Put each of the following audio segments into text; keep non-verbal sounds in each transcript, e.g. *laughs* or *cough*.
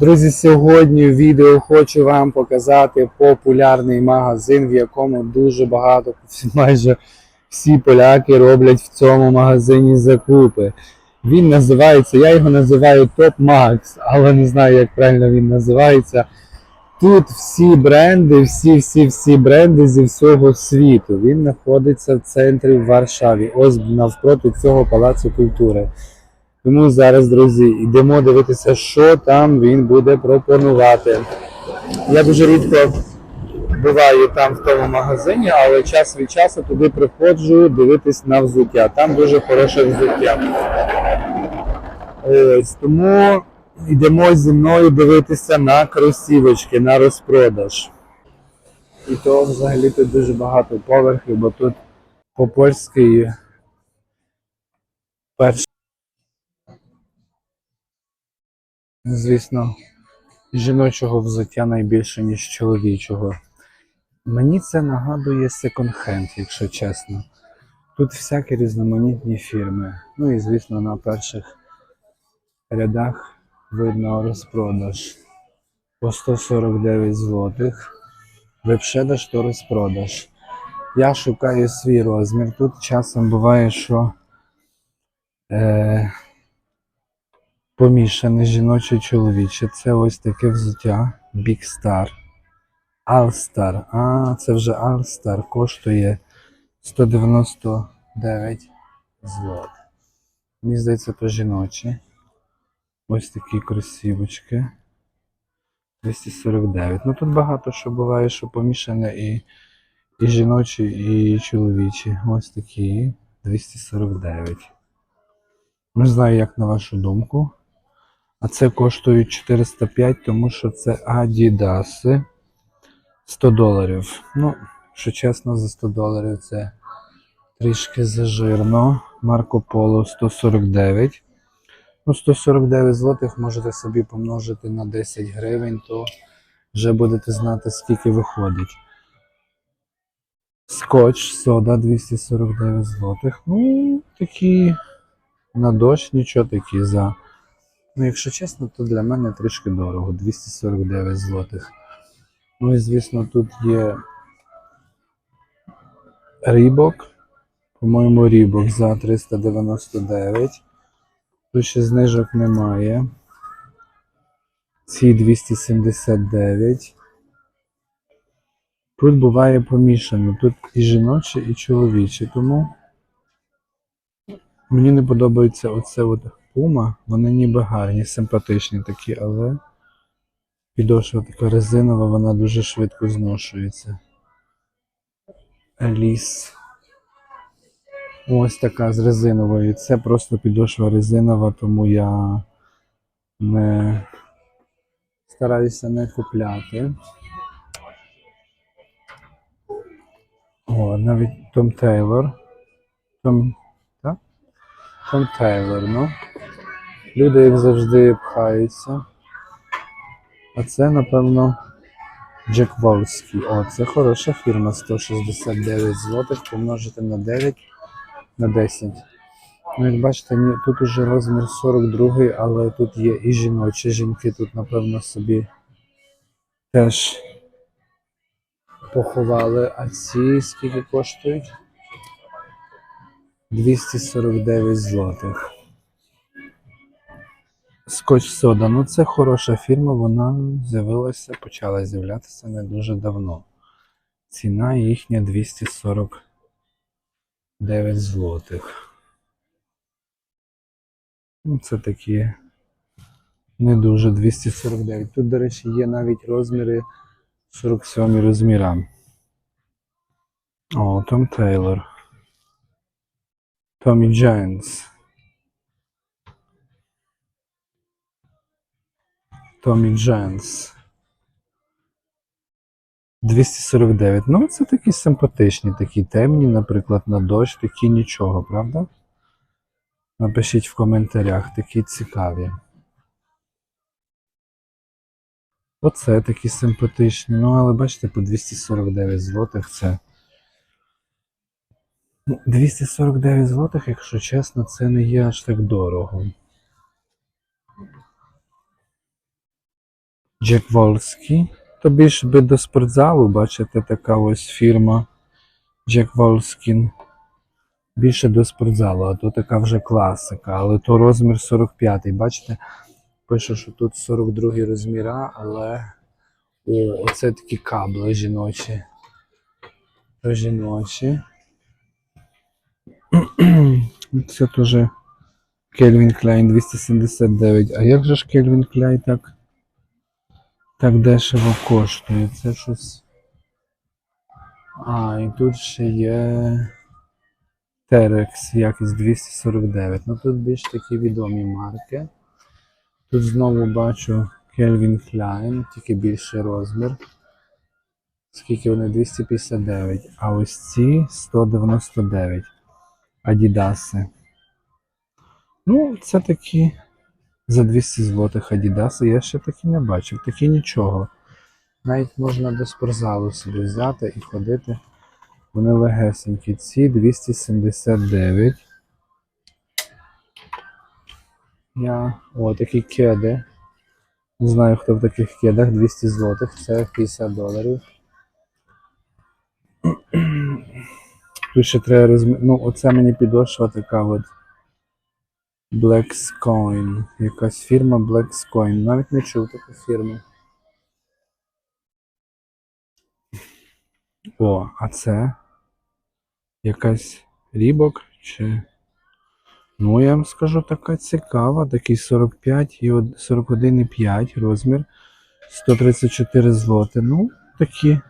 Друзі, сьогодні в відео хочу вам показати популярний магазин, в якому дуже багато, *laughs* майже всі поляки роблять в цьому магазині закупи. Він називається, я його називаю Top Max, але не знаю, як правильно він називається. Тут всі бренди, всі-всі-всі бренди зі всього світу. Він знаходиться в центрі в Варшаві, ось навпроти цього палацу культури. Тому зараз, друзі, йдемо дивитися, що там він буде пропонувати. Я дуже рідко буваю там в тому магазині, але час від часу туди приходжу дивитись на взуття. Там дуже хороше взуття. Ось тому йдемо зі мною дивитися на кросівочки, на розпродаж. І то взагалі тут дуже багато поверхів, бо тут по польськи перший. Звісно, жіночого взуття найбільше, ніж чоловічого. Мені це нагадує секонд-хенд, якщо чесно. Тут всякі різноманітні фірми. Ну і, звісно, на перших рядах видно розпродаж по 149 злотих. Вебшедаш то розпродаж. Я шукаю свій розмір. Тут часом буває, що е, помішане жіноче чоловіче. Це ось таке взуття Big Star. Star. А, це вже Star коштує 199 злот. Мені здається, то жіночі. Ось такі кросівочки. 249. Ну тут багато що буває, що помішане і, і жіночі, і чоловічі. Ось такі 249. Не знаю, як на вашу думку. А це коштують 405, тому що це Адідаси 100 доларів. Ну, що чесно, за 100 доларів це трішки зажирно. Марко Поло 149. Ну, 149 злотих можете собі помножити на 10 гривень, то вже будете знати, скільки виходить. Скотч, сода 249 злотих. Ну, такі на дощ нічого такі за. Ну, якщо чесно, то для мене трішки дорого. 249 злотих. Ну і звісно, тут є рібок. По-моєму, рібок за 399. Тут ще знижок немає. Ці 279. Тут буває помішано. Тут і жіночі, і чоловічі. Тому мені не подобається оце от пума. Вони ніби гарні, симпатичні такі, але підошва така резинова, вона дуже швидко зношується. Ліс. Ось така з резиновою. Це просто підошва резинова, тому я не стараюся не купляти. О, навіть Том Тейлор. Том, так? Том Тейлор, ну. Люди, як завжди, пхаються. А це, напевно, Джек Волський. О, це хороша фірма. 169 злотих помножити на 9 на 10. Ну, як бачите, тут уже розмір 42, але тут є і жіночі. Жінки тут, напевно, собі теж поховали. А ці скільки коштують? 249 злотих. Скотч Сода. Ну, це хороша фірма, вона з'явилася, почала з'являтися не дуже давно. Ціна їхня 249 злотих. Ну, це такі не дуже 249. Тут, до речі, є навіть розміри 47 розміра. О, Том Тейлор. Томі Джейнс. Томі Дженс. 249. Ну, це такі симпатичні, такі темні, наприклад, на дощ, такі нічого, правда? Напишіть в коментарях, такі цікаві. Оце такі симпатичні. Ну, але бачите, по 249 злотих це. Ну, 249 злотих, якщо чесно, це не є аж так дорого. Джек Волський. То більше би до спортзалу, бачите, така ось фірма Джек Волскін. Більше до спортзалу, а то така вже класика, але то розмір 45. Бачите? Пише, що тут 42 розміра, але о, оце такі кабли жіночі. Жіночі. Це теж Кельвін Клайн 279. А як же ж Кельвін Клайн так, так дешево коштує? Це щось. А, і тут ще є Terex якість 249. Ну тут більш такі відомі марки. Тут знову бачу Calvin Klein, тільки більший розмір. Скільки вони 259. А ось ці 199. Адідаси. Ну, це такі за 200 злотих Адідаси. Я ще такі не бачив. Такі нічого. Навіть можна до спортзалу собі взяти і ходити. Вони легесенькі. Ці 279. Я... О, такі кеди. Не знаю, хто в таких кедах. 200 злотих. Це 50 доларів. Тут ще треба розмір. Ну, оце мені підошва така от. Blackscoin. Якась фірма Blackscoin. Навіть не чув таку фірму. О, а це якась рібок чи. Ну, я вам скажу, така цікава. Такий 45 і 41,5 розмір. 134 злоти. Ну, такі.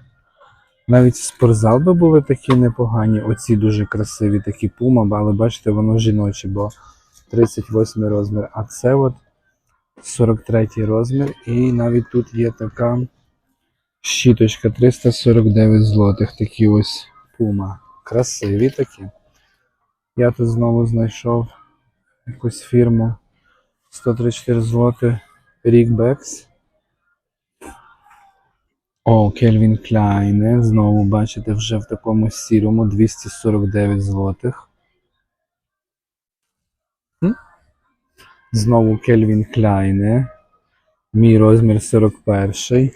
Навіть спортзал би були такі непогані. Оці дуже красиві, такі пума, але бачите, воно жіноче, бо 38 розмір. А це от 43 розмір. І навіть тут є така щіточка 349 злотих. Такі ось пума. Красиві такі. Я тут знову знайшов якусь фірму 134 злоти Рікбекс. О, Кельвін Кляйне. Знову бачите, вже в такому сірому 249 злотих. Знову Кельвін Кляйне. Мій розмір 41.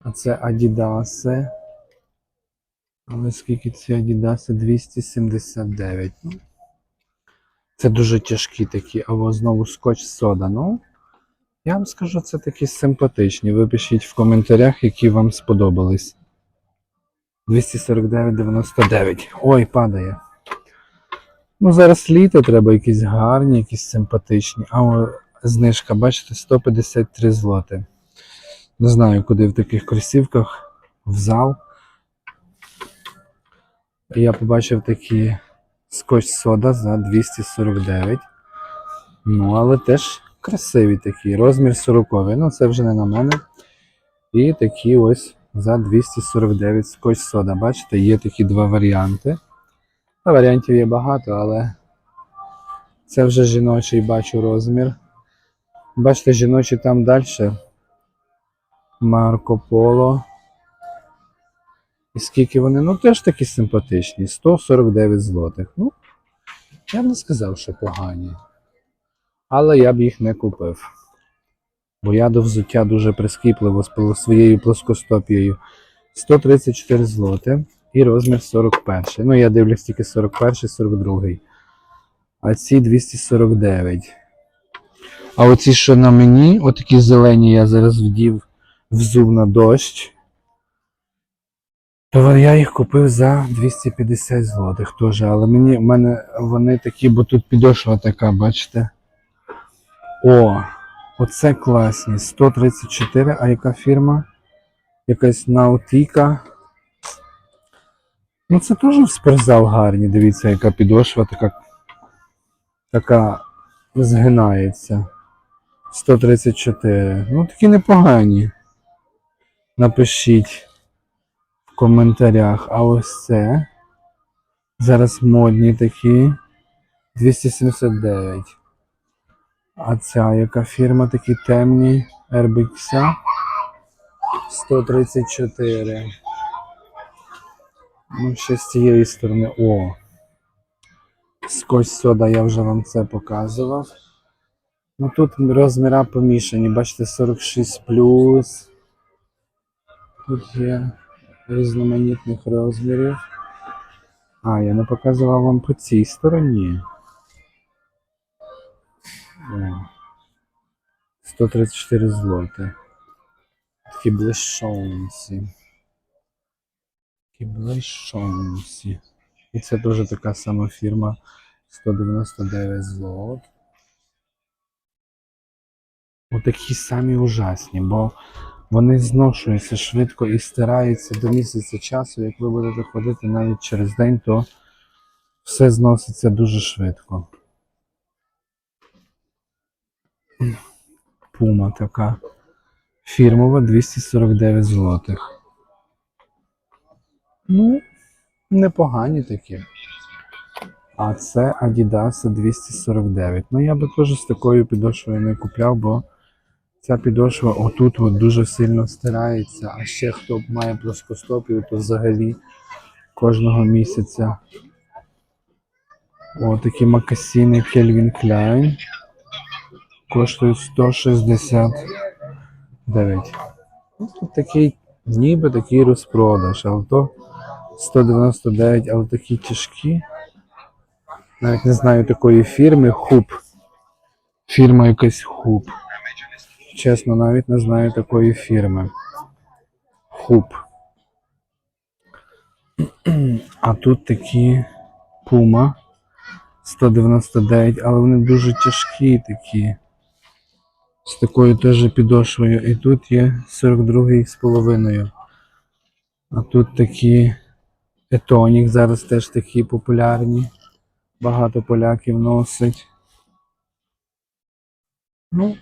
А це Адідаси. Але скільки ці Адідаси? 279. Ну, це дуже тяжкі такі, або знову скотч сода. Ну, я вам скажу, це такі симпатичні. Ви пишіть в коментарях, які вам сподобались. 249,99. Ой, падає. Ну, зараз літо треба якісь гарні, якісь симпатичні. А знижка, бачите, 153 злоти. Не знаю, куди в таких кросівках, в зал. Я побачив такі скотч сода за 249. Ну, але теж красиві такі. Розмір 40. Ну, це вже не на мене. І такі ось за 249 скотч сода. Бачите, є такі два варіанти. Варіантів є багато, але це вже жіночий бачу розмір. Бачите, жіночі там далі. Марко Поло. І скільки вони? Ну, теж такі симпатичні. 149 злотих. Ну, я б не сказав, що погані. Але я б їх не купив. Бо я до взуття дуже прискіпливо з своєю плоскостопією. 134 злоти і розмір 41. Ну, я дивлюсь тільки 41, 42. А ці 249. А оці, що на мені, отакі зелені, я зараз вдів, взув на дощ. То я їх купив за 250 злотих теж, але мені в мене вони такі, бо тут підошва така, бачите? О, оце класні. 134, а яка фірма? Якась Наутіка. Ну це теж в спортзал гарні. Дивіться, яка підошва така, така згинається. 134. Ну такі непогані. Напишіть в коментарях. А ось це. Зараз модні такі. 279. А ця яка фірма такі темні? RBX 134. Ну, ще з цієї сторони. О. Скотч сода я вже вам це показував. Ну тут розміра помішані, бачите, 46 Тут є різноманітних розмірів. А, я не показував вам по цій стороні. 134 злоти. Такі блищонці. Такі блищонці. І це дуже така сама фірма 199 злот. Отакі самі ужасні, бо вони зношуються швидко і стираються до місяця часу. Як ви будете ходити навіть через день, то все зноситься дуже швидко. Пума така. Фірмова 249 злотих. Ну, непогані такі. А це Adidas 249. Ну я би теж з такою підошвою не купляв, бо ця підошва отут от дуже сильно стирається. А ще хто має плоскостопів, то взагалі кожного місяця. О, такі макасіни Calvin Klein коштують 169. Ну, тут такий, ніби такий розпродаж, але то 199, але такі тяжкі. Навіть не знаю такої фірми Хуб. Фірма якась Хуб. Чесно, навіть не знаю такої фірми. Хуб. А тут такі Puma 199, але вони дуже тяжкі такі. З такою теж підошвою. І тут є 42 з половиною. А тут такі Етонік зараз теж такі популярні. Багато поляків носить. Ну,